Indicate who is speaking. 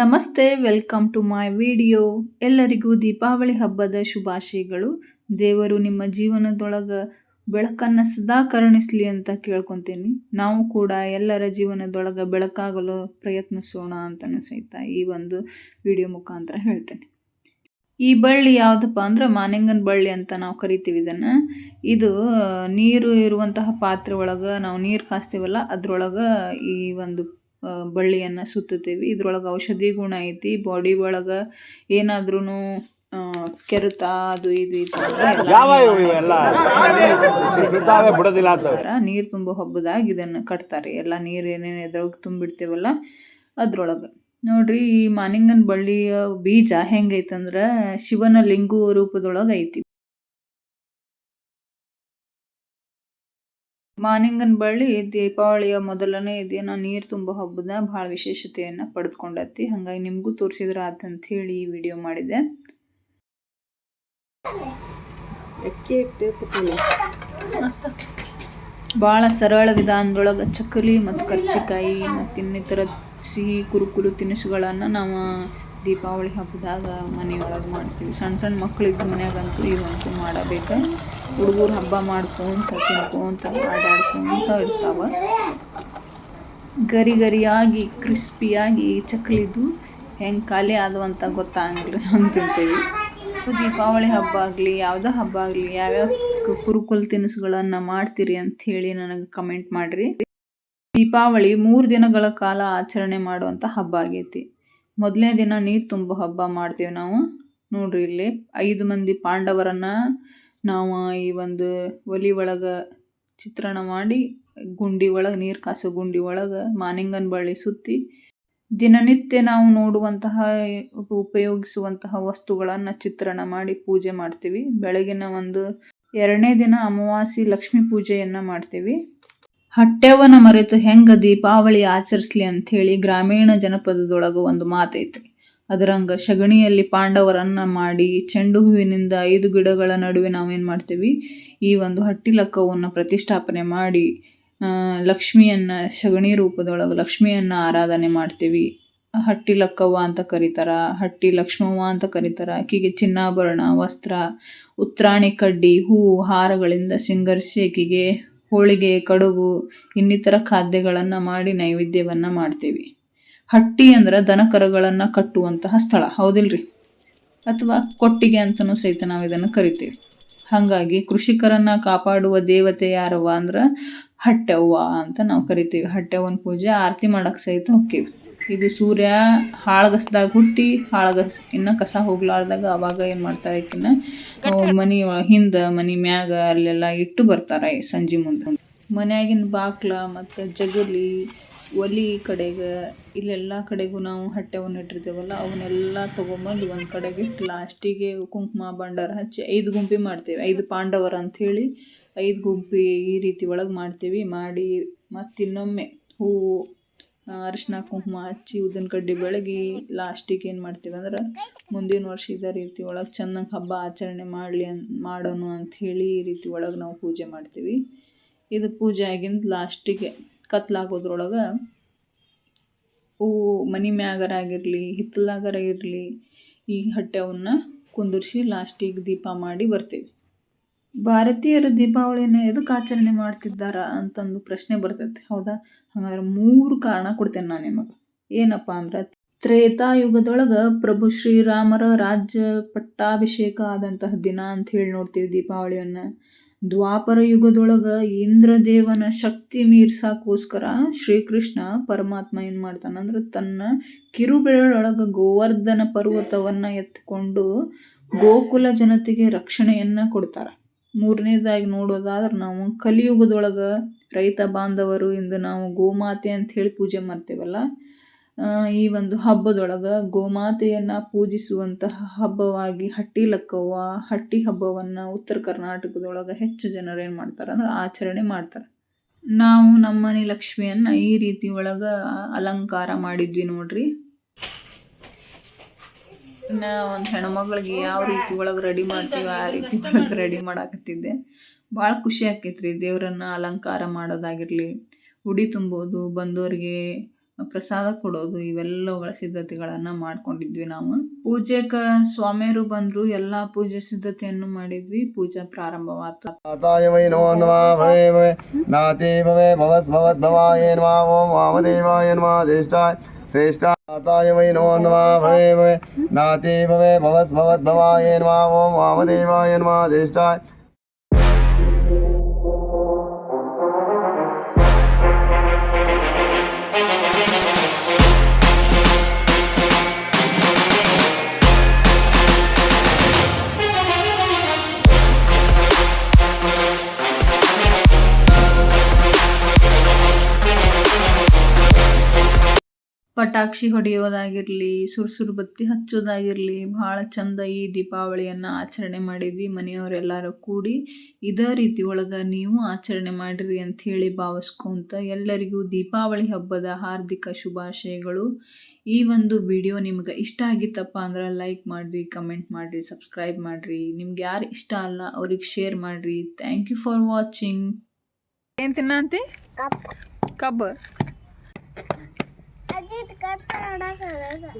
Speaker 1: ನಮಸ್ತೆ, welcome to my video. ಎಲ್ಲರಿಗೂ ದೀಪಾವಳಿ ಹಬ್ಬದ ಶುಭಾಶಯಗಳು. ದೇವರು ನಿಮ್ಮ ಜೀವನದೊಳಗೆ ಬೆಳಕನ್ನು ಸದಾ ಕರುಣಿಸಲಿ ಅಂತ ಕೇಳ್ಕೊತೀನಿ. ನಾವು ಕೂಡ ಎಲ್ಲರ ಜೀವನದೊಳಗೆ ಬೆಳಕಾಗಲು ಪ್ರಯತ್ನಿಸೋಣ ಅಂತಲೂ ಸಹಿತ ಈ ಒಂದು ವಿಡಿಯೋ ಮುಖಾಂತರ ಹೇಳ್ತೇನೆ. ಈ ಬಳ್ಳಿ ಯಾವುದಪ್ಪ ಅಂದ್ರೆ ಮಾನಿಂಗನ ಬಳ್ಳಿ ಅಂತ ನಾವು ಕರಿತೀವಿ ಇದನ್ನು. ಇದು, ನೀರು ಇರುವಂತಹ ಪಾತ್ರೆ ಒಳಗೆ ನಾವು ನೀರು ಕಾಸ್ತೀವಲ್ಲ, ಅದರೊಳಗೆ ಈ ಒಂದು ಬಳ್ಳಿಯನ್ನು ಸುತ್ತುತ್ತೀವಿ. ಇದ್ರೊಳಗೆ ಔಷಧಿ ಗುಣ ಐತಿ. ಬಾಡಿ ಒಳಗೆ ಏನಾದ್ರೂ ಕೆರೆತ ಅದು ಇದು ನೀರು ತುಂಬೋ ಹಬ್ಬದಾಗ ಇದನ್ನು ಕಟ್ತಾರೆ. ಎಲ್ಲ ನೀರು ಏನೇನು ಇದ್ರೊಳಗೆ ತುಂಬಿಡ್ತೇವಲ್ಲ ಅದ್ರೊಳಗೆ. ನೋಡ್ರಿ ಈ ಮಾನಿಂಗನ್ ಬಳ್ಳಿಯ ಬೀಜ ಹೆಂಗೈತಂದ್ರೆ ಶಿವನ ಲಿಂಗು ರೂಪದೊಳಗೆ ಐತಿ. ಮಾನಿಂಗನ್ ಬಳ್ಳಿ ದೀಪಾವಳಿಯ ಮೊದಲನೇ ದಿನ ನೀರು ತುಂಬ ಹಬ್ಬದ ಭಾಳ ವಿಶೇಷತೆಯನ್ನು ಪಡೆದುಕೊಂಡೈತಿ. ಹಾಗಾಗಿ ನಿಮಗೂ ತೋರಿಸಿದ್ರೆ ಆತಂತ ಹೇಳಿ ಈ ವಿಡಿಯೋ ಮಾಡಿದೆ. ಭಾಳ ಸರಳ ವಿಧಾನದೊಳಗೆ ಚಕ್ಕಲಿ ಮತ್ತು ಕರ್ಚಿಕಾಯಿ ಮತ್ತು ಇನ್ನಿತರ ಸಿಹಿ ಕುರುಕುರು ತಿನಿಸುಗಳನ್ನು ನಾವು ದೀಪಾವಳಿ ಹಬ್ಬದಾಗ ಮನೆಯೊಳಗೆ ಮಾಡ್ತೀವಿ. ಸಣ್ಣ ಸಣ್ಣ ಮಕ್ಕಳಿದ್ದು ಮನೆಯಾಗಂತೂ ಇವಂತೂ ಮಾಡಬೇಕು. ಹುಡುಗರು ಹಬ್ಬ ಮಾಡ್ಕೊಂತ, ತಿನ್ಕೊಂತ ಆಡಾಡ್ಕೊಂತ ಇರ್ತಾವ. ಗರಿ ಗರಿಯಾಗಿ, ಕ್ರಿಸ್ಪಿಯಾಗಿ ಚಕ್ಲಿದ್ದು ಹೆಂಗೆ ಖಾಲಿ ಆದವು ಅಂತ ಗೊತ್ತಾಗಂಗಿಲ್ಲ ಅಂತ ತಿಂತೇವಿ. ದೀಪಾವಳಿ ಹಬ್ಬ ಆಗಲಿ, ಯಾವ್ದ ಹಬ್ಬ ಆಗಲಿ, ಯಾವ್ಯಾವ ಕುರುಕುಲ್ ತಿನಿಸುಗಳನ್ನು ಮಾಡ್ತೀರಿ ಅಂತ ಹೇಳಿ ನನಗೆ ಕಮೆಂಟ್ ಮಾಡಿರಿ. ದೀಪಾವಳಿ ಮೂರು ದಿನಗಳ ಕಾಲ ಆಚರಣೆ ಮಾಡುವಂಥ ಹಬ್ಬ ಆಗೈತಿ. ಮೊದಲನೇ ದಿನ ನೀರು ತುಂಬೋ ಹಬ್ಬ ಮಾಡ್ತೀವಿ ನಾವು. ನೋಡ್ರಿ ಇಲ್ಲಿ ಐದು ಮಂದಿ ಪಾಂಡವರನ್ನ ನಾವು ಈ ಒಂದು ಒಲಿ ಒಳಗೆ ಚಿತ್ರಣ ಮಾಡಿ, ಗುಂಡಿ ಒಳಗೆ, ನೀರು ಕಾಸು ಗುಂಡಿ ಒಳಗೆ ಮಾನಿಂಗನ್ ಬಳ್ಳಿ ಸುತ್ತಿ, ದಿನನಿತ್ಯ ನಾವು ನೋಡುವಂತಹ ಉಪ- ಉಪಯೋಗಿಸುವಂತಹ ವಸ್ತುಗಳನ್ನು ಚಿತ್ರಣ ಮಾಡಿ ಪೂಜೆ ಮಾಡ್ತೀವಿ. ಬೆಳಗಿನ ಒಂದು ಎರಡನೇ ದಿನ ಅಮಾವಾಸಿ ಲಕ್ಷ್ಮೀ ಪೂಜೆಯನ್ನು ಮಾಡ್ತೀವಿ. ಹಟ್ಟೆವನ ಮರೆತು ಹೆಂಗ ದೀಪಾವಳಿ ಆಚರಿಸ್ಲಿ ಅಂಥೇಳಿ ಗ್ರಾಮೀಣ ಜನಪದದೊಳಗೆ ಒಂದು ಮಾತೈತಿ ಅದರಂಗ ಸಗಣಿಯಲ್ಲಿ ಪಾಂಡವರನ್ನ ಮಾಡಿ ಚೆಂಡು ಹೂವಿನಿಂದ ಐದು ಗಿಡಗಳ ನಡುವೆ ನಾವೇನು ಮಾಡ್ತೀವಿ? ಈ ಒಂದು ಹಟ್ಟಿ ಲಕ್ಕವನ್ನು ಪ್ರತಿಷ್ಠಾಪನೆ ಮಾಡಿ ಲಕ್ಷ್ಮಿಯನ್ನ ಸಗಣಿ ರೂಪದೊಳಗೆ ಲಕ್ಷ್ಮಿಯನ್ನ ಆರಾಧನೆ ಮಾಡ್ತೀವಿ. ಹಟ್ಟಿ ಲಕ್ಕವ್ವ ಅಂತ ಕರೀತಾರ, ಹಟ್ಟಿ ಲಕ್ಷ್ಮವ್ವ ಅಂತ ಕರೀತಾರ, ಆಕೆಗೆ ಚಿನ್ನಾಭರಣ, ವಸ್ತ್ರ, ಉತ್ರಾಣಿ ಕಡ್ಡಿ ಹೂವು ಹಾರಗಳಿಂದ ಸಿಂಗರಿಸಿ ಆಕೆಗೆ ಹೋಳಿಗೆ, ಕಡುಬು, ಇನ್ನಿತರ ಖಾದ್ಯಗಳನ್ನು ಮಾಡಿ ನೈವೇದ್ಯವನ್ನು ಮಾಡ್ತೀವಿ. ಹಟ್ಟಿ ಅಂದ್ರೆ ದನಕರಗಳನ್ನು ಕಟ್ಟುವಂತಹ ಸ್ಥಳ. ಹೌದಿಲ್ರಿ? ಅಥವಾ ಕೊಟ್ಟಿಗೆ ಅಂತಲೂ ಸಹಿತ ನಾವು ಇದನ್ನು ಕರಿತೀವಿ. ಹಾಗಾಗಿ ಕೃಷಿಕರನ್ನ ಕಾಪಾಡುವ ದೇವತೆ ಯಾರವ್ವ ಅಂದ್ರೆ ಹಟ್ಟೆವ್ವ ಅಂತ ನಾವು ಕರಿತೀವಿ. ಹಟ್ಟೆವ್ವನ ಪೂಜೆ, ಆರತಿ ಮಾಡಕ್ಕೆ ಸಹಿತ ಹೋಗ್ತೀವಿ ಇದು ಸೂರ್ಯ ಹಾಳಗಸ್ದಾಗ ಹುಟ್ಟಿ, ಹಾಳಗಸ್ ಇನ್ನು ಕಸ ಹೋಗ್ಲಾರ್ದಾಗ ಅವಾಗ ಏನು ಮಾಡ್ತಾರೆ ಈಕಿನ ಮನೆ ಹಿಂದೆ ಮನೆ ಮ್ಯಾಗ ಅಲ್ಲೆಲ್ಲ ಇಟ್ಟು ಬರ್ತಾರೆ ಸಂಜೆ ಮುಂದೆ. ಮನ್ಯಾಗಿನ ಬಾಕ್ಲ ಮತ್ತು ಜಗಲಿ ಒಲಿ ಕಡೆಗೆ, ಇಲ್ಲೆಲ್ಲ ಕಡೆಗೂ ನಾವು ಹಟ್ಟೆವನ್ನು ಇಟ್ಟಿರ್ತೇವಲ್ಲ, ಅವನ್ನೆಲ್ಲ ತೊಗೊಂಬಂದು ಒಂದು ಕಡೆಗೆ ಲಾಸ್ಟಿಗೆ ಕುಂಕುಮ ಭಂಡಾರ ಹಚ್ಚಿ ಐದು ಗುಂಪಿ ಮಾಡ್ತೇವೆ. ಐದು ಪಾಂಡವರ ಅಂಥೇಳಿ ಐದು ಗುಂಪಿ ಈ ರೀತಿ ಒಳಗೆ ಮಾಡ್ತೀವಿ. ಮಾಡಿ ಮತ್ತಿನ್ನೊಮ್ಮೆ ಹೂವು ಅರಿಶಿನ, ಕುಂಕುಮ ಹಚ್ಚಿ ಉದ್ದಿನ ಕಡ್ಡಿ ಬೆಳಗಿ ಲಾಸ್ಟಿಗೆ ಏನು ಮಾಡ್ತೀವಿ ಅಂದ್ರೆ ಮುಂದಿನ ವರ್ಷ ಇದೇ ರೀತಿ ಒಳಗೆ ಚೆನ್ನಾಗಿ ಹಬ್ಬ ಆಚರಣೆ ಮಾಡಲಿ ಅನ್ ಮಾಡೋಣ ಅಂಥೇಳಿ ಈ ರೀತಿ ಒಳಗೆ ನಾವು ಪೂಜೆ ಮಾಡ್ತೀವಿ. ಇದು ಪೂಜೆ ಆಗಿಂದ ಲಾಸ್ಟಿಗೆ ಕತ್ಲಾಗೋದ್ರೊಳಗೆ ಹೂವು ಮನೆ ಮ್ಯಾಗರ ಆಗಿರಲಿ ಹಿತ್ತಲಾಗರ ಇರಲಿ, ಈ ಹಟ್ಟೆವನ್ನ ಕುಂದಿರ್ಸಿ ಲಾಸ್ಟಿಗೆ ದೀಪ ಮಾಡಿ ಬರ್ತೀವಿ. ಭಾರತೀಯರು ದೀಪಾವಳಿನ ಎದಕ್ಕೆ ಆಚರಣೆ ಮಾಡ್ತಿದ್ದಾರ ಅಂತಂದು ಪ್ರಶ್ನೆ ಬರ್ತೈತಿ. ಹೌದಾ? ಹಂಗಾದ್ರೆ ಮೂರು ಕಾರಣ ಕೊಡ್ತೇನೆ ನಾನು ನಿಮಗೆ. ಏನಪ್ಪ ಅಂದ್ರೆ, ತ್ರೇತಾಯುಗದೊಳಗೆ ಪ್ರಭು ಶ್ರೀರಾಮರ ರಾಜ್ಯ ಪಟ್ಟಾಭಿಷೇಕ ಆದಂತಹ ದಿನ ಅಂತ ಹೇಳಿ ನೋಡ್ತೀವಿ ದೀಪಾವಳಿಯನ್ನು. ದ್ವಾಪರ ಯುಗದೊಳಗೆ ಇಂದ್ರದೇವನ ಶಕ್ತಿ ಮೀರ್ಸಾಕೋಸ್ಕರ ಶ್ರೀಕೃಷ್ಣ ಪರಮಾತ್ಮ ಏನು ಮಾಡ್ತಾನಂದ್ರೆ ತನ್ನ ಕಿರುಬೆರಳೊಳಗ ಗೋವರ್ಧನ ಪರ್ವತವನ್ನು ಎತ್ಕೊಂಡು ಗೋಕುಲ ಜನತೆಗೆ ರಕ್ಷಣೆಯನ್ನು ಕೊಡ್ತಾರೆ. ಮೂರನೇದಾಗಿ ನೋಡೋದಾದ್ರೆ ನಾವು ಕಲಿಯುಗದೊಳಗೆ ರೈತ ಬಾಂಧವರು ಇಂದು ನಾವು ಗೋಮಾತೆ ಅಂತ ಹೇಳಿ ಪೂಜೆ ಮಾಡ್ತೇವಲ್ಲ. ಈ ಒಂದು ಹಬ್ಬದೊಳಗೆ ಗೋಮಾತೆಯನ್ನು ಪೂಜಿಸುವಂತಹ ಹಬ್ಬವಾಗಿ ಹಟ್ಟಿ ಲಕ್ಕವ್ವ, ಹಟ್ಟಿ ಹಬ್ಬವನ್ನು ಉತ್ತರ ಕರ್ನಾಟಕದೊಳಗೆ ಹೆಚ್ಚು ಜನರು ಏನು ಮಾಡ್ತಾರೆ ಅಂದ್ರೆ ಆಚರಣೆ ಮಾಡ್ತಾರೆ. ನಾವು ನಮ್ಮನೆ ಲಕ್ಷ್ಮಿಯನ್ನು ಈ ರೀತಿ ಒಳಗೆ ಅಲಂಕಾರ ಮಾಡಿದ್ವಿ ನೋಡ್ರಿ. ಇನ್ನು ಒಂದು ಹೆಣ್ಮಗಳಿಗೆ ಯಾವ ರೀತಿ ಒಳಗೆ ರೆಡಿ ಮಾಡ್ತೀವಿ ಆ ರೀತಿ ಒಳಗೆ ರೆಡಿ ಮಾಡಾಕತ್ತಿದ್ದೆ. ಭಾಳ ಖುಷಿ ಆಕೈತ್ರಿ ದೇವರನ್ನ ಅಲಂಕಾರ ಮಾಡೋದಾಗಿರಲಿ, ಉಡಿ ತುಂಬೋದು, ಬಂದೋರಿಗೆ ಪ್ರಸಾದ ಕೊಡೋದು, ಇವೆಲ್ಲವುಗಳ ಸಿದ್ಧತೆಗಳನ್ನು ಮಾಡ್ಕೊಂಡಿದ್ವಿ ನಾವು. ಪೂಜೆಕ ಸ್ವಾಮಿಯರು ಬಂದರು, ಎಲ್ಲ ಪೂಜೆ ಸಿದ್ಧತೆಯನ್ನು ಮಾಡಿದ್ವಿ. ಪೂಜೆ
Speaker 2: ಪ್ರಾರಂಭವಾತು. ಶ್ರೇಷ್ಠ ತಾಯ ವೈ ನೋ ನಮ, ಭವೇ ಭವೇ. ನಾತಿ ಭವೇ ಭವಸ್ ಭವದ್ಭವಾಯ ನಮ, ಓಂ ವಾಮದೇವಾಯ ನಮ, ಜ್ಯೇಷ್ಠಾಯ
Speaker 1: ಪಟಾಕ್ಷಿ ಹೊಡೆಯೋದಾಗಿರಲಿ ಸುರ್ಸುರು ಬತ್ತಿ ಹಚ್ಚೋದಾಗಿರಲಿ ಭಾಳ ಚಂದ ಈ ದೀಪಾವಳಿಯನ್ನು ಆಚರಣೆ ಮಾಡಿದ್ವಿ ಮನೆಯವರೆಲ್ಲರೂ ಕೂಡಿ. ಇದೇ ರೀತಿ ಒಳಗೆ ನೀವು ಆಚರಣೆ ಮಾಡಿರಿ ಅಂತ ಹೇಳಿ ಭಾವಿಸ್ಕೊಂತ ಎಲ್ಲರಿಗೂ ದೀಪಾವಳಿ ಹಬ್ಬದ ಹಾರ್ದಿಕ ಶುಭಾಶಯಗಳು. ಈ ಒಂದು ವಿಡಿಯೋ ನಿಮ್ಗೆ ಇಷ್ಟ ಆಗಿತ್ತಪ್ಪ ಅಂದ್ರೆ ಲೈಕ್ ಮಾಡಿರಿ ಕಮೆಂಟ್ ಮಾಡಿರಿ ಸಬ್ಸ್ಕ್ರೈಬ್ ಮಾಡಿರಿ. ನಿಮ್ಗೆ ಯಾರು ಇಷ್ಟ ಅಲ್ಲ ಅವ್ರಿಗೆ ಶೇರ್ ಮಾಡಿರಿ. ಥ್ಯಾಂಕ್ ಯು ಫಾರ್ ವಾಚಿಂಗ್ ಏನು ತಿನ್ನಂತಿ? ಕಬ್ಬು.
Speaker 3: ਝਟਕਾ ਤੜਾ ਕਰਦਾ